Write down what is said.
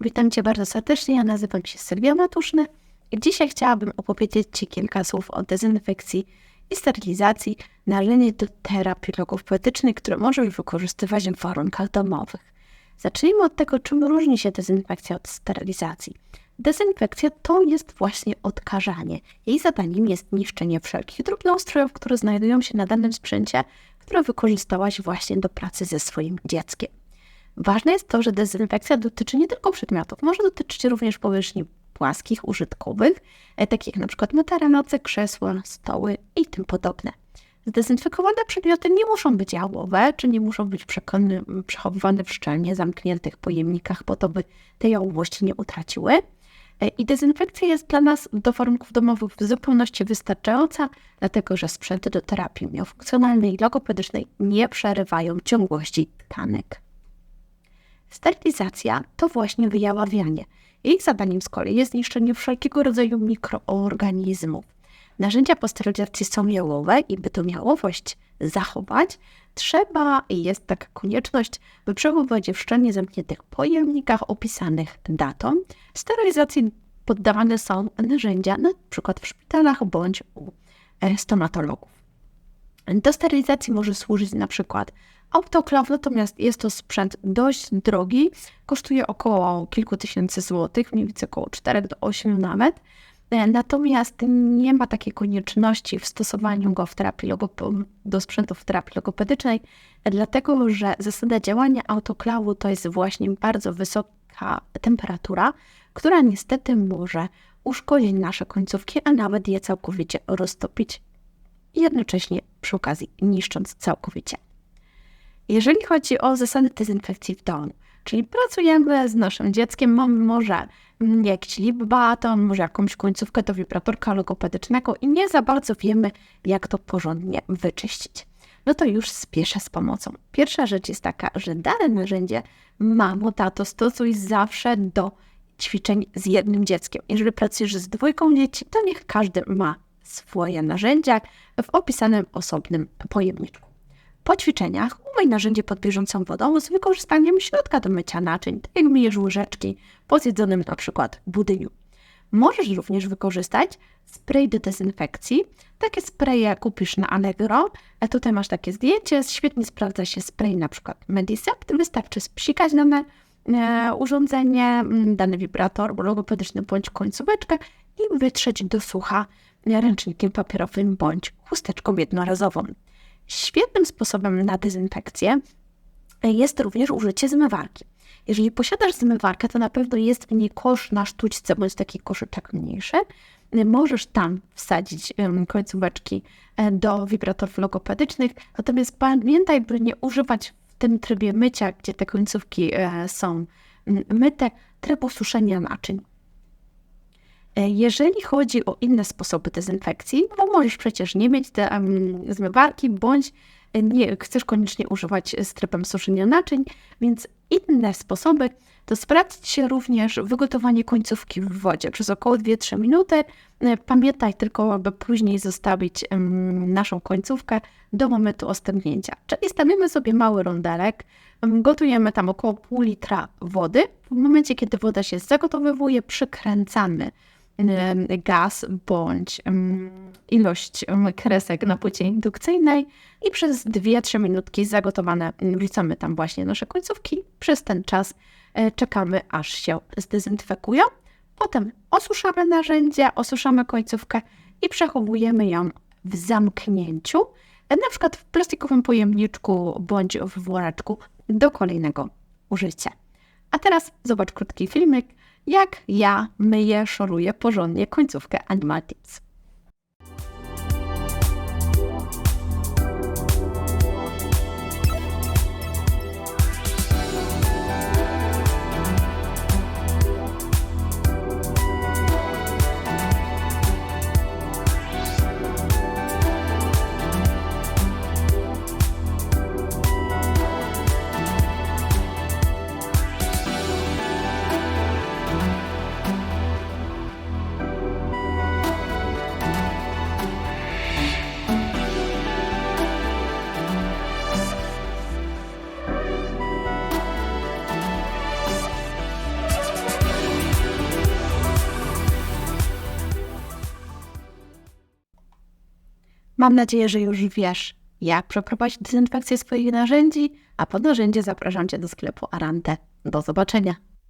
Witam Cię bardzo serdecznie. Ja nazywam się Sylwia Matuszny dzisiaj chciałabym opowiedzieć Ci kilka słów o dezynfekcji i sterylizacji narzędzi do terapii logów poetycznych, które możesz wykorzystywać w warunkach domowych. Zacznijmy od tego, czym różni się dezynfekcja od sterylizacji. Dezynfekcja to jest właśnie odkażanie. Jej zadaniem jest niszczenie wszelkich drobnoustrojów, które znajdują się na danym sprzęcie, które wykorzystałaś właśnie do pracy ze swoim dzieckiem. Ważne jest to, że dezynfekcja dotyczy nie tylko przedmiotów, może dotyczyć również powierzchni płaskich, użytkowych, e, takich jak na przykład materace, krzesła, stoły i tym podobne. Zdezynfekowane przedmioty nie muszą być jałowe, czy nie muszą być przechowywane w szczelnie zamkniętych pojemnikach, po to, by tej jałowości nie utraciły. E, I dezynfekcja jest dla nas do warunków domowych w zupełności wystarczająca, dlatego że sprzęty do terapii miofunkcjonalnej i logopedycznej nie przerywają ciągłości tkanek. Sterylizacja to właśnie wyjaławianie. Jej zadaniem z kolei jest niszczenie wszelkiego rodzaju mikroorganizmów. Narzędzia po sterylizacji są jałowe i by tę jałowość zachować, trzeba i jest taka konieczność, by przechowywać je w szczelnie zamkniętych pojemnikach opisanych datą. Sterylizacji poddawane są narzędzia na przykład w szpitalach bądź u e, stomatologów. Do sterylizacji może służyć na przykład autoklaw, natomiast jest to sprzęt dość drogi, kosztuje około kilku tysięcy złotych, mniej więcej około 4 do 8 nawet. E, natomiast nie ma takiej konieczności w stosowaniu go w terapii do sprzętów w terapii logopedycznej, dlatego że zasada działania autoklawu to jest właśnie bardzo wysoka temperatura, która niestety może uszkodzić nasze końcówki, a nawet je całkowicie roztopić, jednocześnie przy okazji niszcząc całkowicie. Jeżeli chodzi o zasady dezynfekcji w domu, czyli pracujemy z naszym dzieckiem, mamy może jakiś lip baton, może jakąś końcówkę do wibratorka logopedycznego i nie za bardzo wiemy, jak to porządnie wyczyścić. No to już spieszę z pomocą. Pierwsza rzecz jest taka, że dane narzędzie mamo, tato, stosuj zawsze do ćwiczeń z jednym dzieckiem. Jeżeli pracujesz z dwójką dzieci, to niech każdy ma swoje narzędzia w opisanym osobnym pojemniczku. Po ćwiczeniach umyj narzędzie pod bieżącą wodą z wykorzystaniem środka do mycia naczyń, tak jak myjesz łyżeczki po zjedzonym na przykład budyniu. Możesz również wykorzystać spray do dezynfekcji. Takie spraye kupisz na Allegro. A tutaj masz takie zdjęcie. Świetnie sprawdza się spray na przykład Medicept. Wystarczy spsikać dane e, urządzenie, dany wibrator logopedyczny bądź końcóweczkę i wytrzeć do sucha ręcznikiem papierowym bądź chusteczką jednorazową. Świetnym sposobem na dezynfekcję jest również użycie zmywarki. Jeżeli posiadasz zmywarkę, to na pewno jest w niej kosz na sztućce bądź taki koszyczek mniejszy. Możesz tam wsadzić końcóweczki e, do wibratorów logopedycznych, natomiast pamiętaj, by nie używać w tym trybie mycia, gdzie te końcówki e, są myte, trybu suszenia naczyń. E, jeżeli chodzi o inne sposoby dezynfekcji, bo możesz przecież nie mieć te um, zmywarki, bądź nie chcesz koniecznie używać z trybem suszenia naczyń, więc inne sposoby to sprawdź się również wygotowanie końcówki w wodzie przez około 2-3 minuty. E, pamiętaj tylko, aby później zostawić naszą końcówkę do momentu ostępnięcia. Czyli stawiamy sobie mały rondelek, gotujemy tam około pół litra wody. W momencie, kiedy woda się zagotowywuje, przykręcamy gaz bądź ilość kresek na płycie indukcyjnej i przez 2-3 minutki zagotowane wrzucamy tam właśnie nasze końcówki. Przez ten czas e, czekamy, aż się zdezynfekują. Potem osuszamy narzędzie, osuszamy końcówkę i przechowujemy ją w zamknięciu, e, na przykład w plastikowym pojemniczku bądź w woreczku do kolejnego użycia. A teraz zobacz krótki filmik, jak ja myję, szoruję porządnie końcówkę Animal Tips. Mam nadzieję, że już wiesz, jak przeprowadzić dezynfekcję swoich narzędzi, a po narzędzie zapraszam Cię do sklepu Arante. Do zobaczenia.